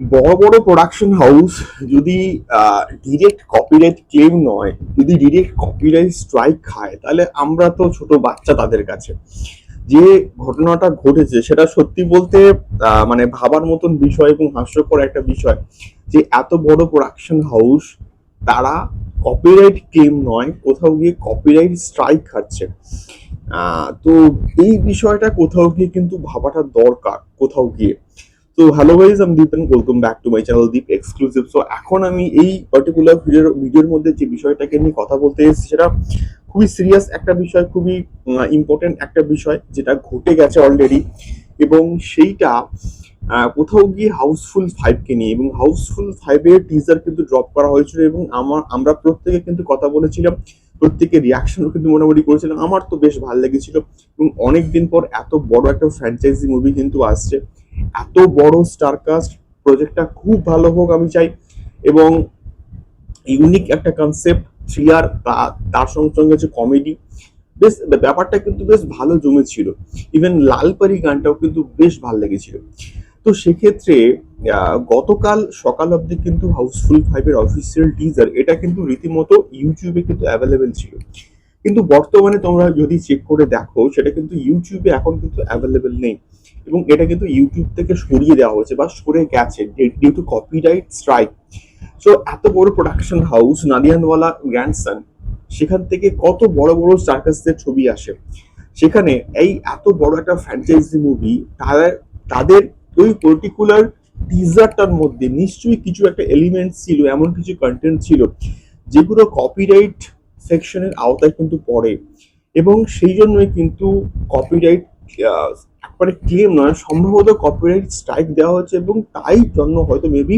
বড় বড় production house যদি ডিরেক্ট কপিরাইট ক্লেম নয়, যদি ডিরেক্ট কপিরাইট স্ট্রাইক খায় তাহলে আমরা তো ছোট বাচ্চা তাদের কাছে। যে ঘটনাটা ঘটেছে, সেটা সত্যি বলতে মানে ভাবার মতন বিষয় এবং হাস্যকর একটা বিষয় যে এত বড় প্রোডাকশন হাউস তারা কপিরাইট ক্লেম নয়, কোথাও গিয়ে কপিরাইট স্ট্রাইক খাচ্ছে। তো এই বিষয়টা কোথাও গিয়ে কিন্তু ভাবাটা দরকার, কোথাও গিয়ে। তো হ্যালো গাইজ আমি Deep welcome back to my channel Deep exclusive so এখন আমি এই পার্টিকুলার ভিডিওর ভিডিওর মধ্যে যে বিষয়টাকে নিয়ে কথা বলতে এসেছি সেটা খুবই সিরিয়াস একটা বিষয়, খুবই ইম্পর্টেন্ট একটা বিষয় যেটা ঘটে গেছে অলরেডি এবং সেইটা কোথাও গিয়ে হাউসফুল ফাইভকে নিয়ে। এবং হাউসফুল ফাইভের টিজার কিন্তু ড্রপ করা হয়েছিল এবং আমার, আমরা প্রত্যেকে কিন্তু কথা বলেছিলাম প্রত্যেকের রিয়াকশনও কিন্তু মোটামুটি করেছিলাম। আমার তো বেশ ভালো লেগেছিল। এবং অনেকদিন পর এত বড় একটা ফ্র্যাঞ্চাইজি মুভি কিন্তু আসছে। এত বড় স্টারকাস্ট প্রজেক্টটা খুব ভালো হোক আমি চাই। এবং ইউনিক একটা কনসেপ্ট থ্রিলার তার সঙ্গে সঙ্গে হচ্ছে কমেডি বেশ, ব্যাপারটা কিন্তু বেশ ভালো জমেছিল। ইভেন লালপারি গানটাও কিন্তু বেশ ভালো লেগেছিল। তো সেক্ষেত্রে গতকাল সকাল অবধি কিন্তু হাউসফুল ফাইভের অফিসিয়াল টিজার এটা কিন্তু রীতিমতো ইউটিউবে কিন্তু অ্যাভেলেবেল ছিল। কিন্তু বর্তমানে তোমরা যদি চেক করে দেখো, সেটা কিন্তু ইউটিউবে এখন কিন্তু অ্যাভেলেবেল নেই। এবং এটা কিন্তু ইউটিউব থেকে সরিয়ে দেওয়া হয়েছে বা সরে গেছে due to copyright strike so এত বড় প্রোডাকশন হাউস নাদিয়ানওয়ালা গ্র্যান্ডসন সেখান থেকে কত বড় বড় সার্কাসদের ছবি আসে। সেখানে এই এত বড় একটা ফ্র্যাঞ্চাইজি মুভি তারা, তাদের ওই পার্টিকুলার টিজারটার মধ্যে নিশ্চয়ই কিছু একটা এলিমেন্ট ছিল, এমন কিছু কন্টেন্ট ছিল, যেগুলো কপিরাইট সেকশনের আওতায় কিন্তু পড়ে। এবং সেই জন্যই কিন্তু কপিরাইট একবারে ক্লেম নয়, সম্ভবত কপিরাইট স্ট্রাইক দেওয়া হয়েছে এবং তাই জন্য হয়তো মেবি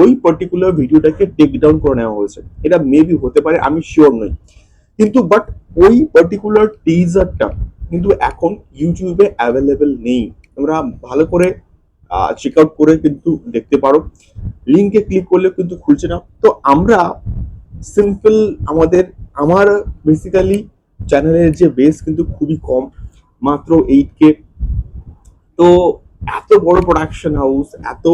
ওই পার্টিকুলার ভিডিওটাকে টেক ডাউন করে নেওয়া হয়েছে। এটা মেবি হতে পারে, আমি শিওর নই। কিন্তু বাট ওই পার্টিকুলার টিজারটা কিন্তু এখন ইউটিউবে অ্যাভেলেবেল নেই। তোমরা ভালো করে চেক আউট করে কিন্তু দেখতে পারো। লিঙ্কে ক্লিক করলে কিন্তু খুলছে না। তো আমরা সিম্পল আমাদের আমার বেসিক্যালি চ্যানেলের যে বেস কিন্তু খুবই কম মাত্র এইট কে তো এত বড় প্রোডাকশন হাউস এত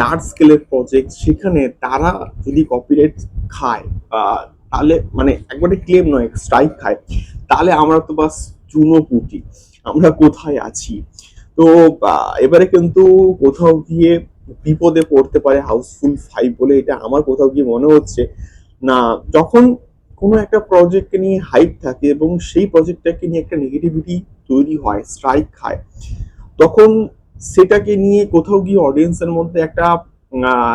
লার্জ স্কেলের প্রজেক্ট সেখানে তারা যদি কপিরাইট খায় আহ, তাহলে মানে একবারে ক্লেম নয় স্ট্রাইক খায় তাহলে আমরা তো বাস চুনো পুটি আমরা কোথায় আছি? তো এবারে কিন্তু কোথাও গিয়ে বিপদে পড়তে পারে হাউসফুল ফাইভ বলে এটা আমার কোথাও গিয়ে মনে হচ্ছে। না যখন কোনো একটা প্রজেক্টকে নিয়ে হাইপ থাকে এবং সেই প্রজেক্টটাকে নিয়ে একটা নেগেটিভিটি তৈরি হয় স্ট্রাইক খায় তখন সেটাকে নিয়ে কোথাও গিয়ে অডিয়েন্সের মধ্যে একটা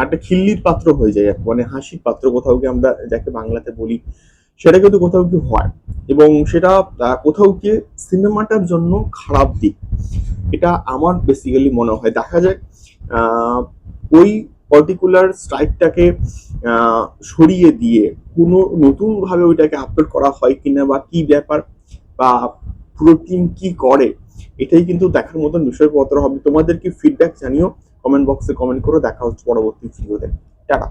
একটা খিল্লির পাত্র হয়ে যায় মানে হাসির পাত্র কোথাও গিয়ে আমরা যাকে বাংলাতে বলি, সেটা কিন্তু কোথাও গিয়ে হয়। এবং সেটা কোথাও গিয়ে সিনেমাটার জন্য খারাপ দিক। এটা আমার বেসিক্যালি মনে হয়। দেখা যায় ওই পার্টিকুলার স্ট্রাইকটাকে সরিয়ে দিয়ে কোনো নতুনভাবে ওইটাকে আপলোড করা হয় কিনা বা কি ব্যাপার বা পুরো টিম কি করে, এটাই কিন্তু দেখার মতন বিষয়পত্র হবে। তোমাদের কি ফিডব্যাক জানিও কমেন্ট বক্সে কমেন্ট করে দেখা হচ্ছে পরবর্তী ভিডিওতে টাটা।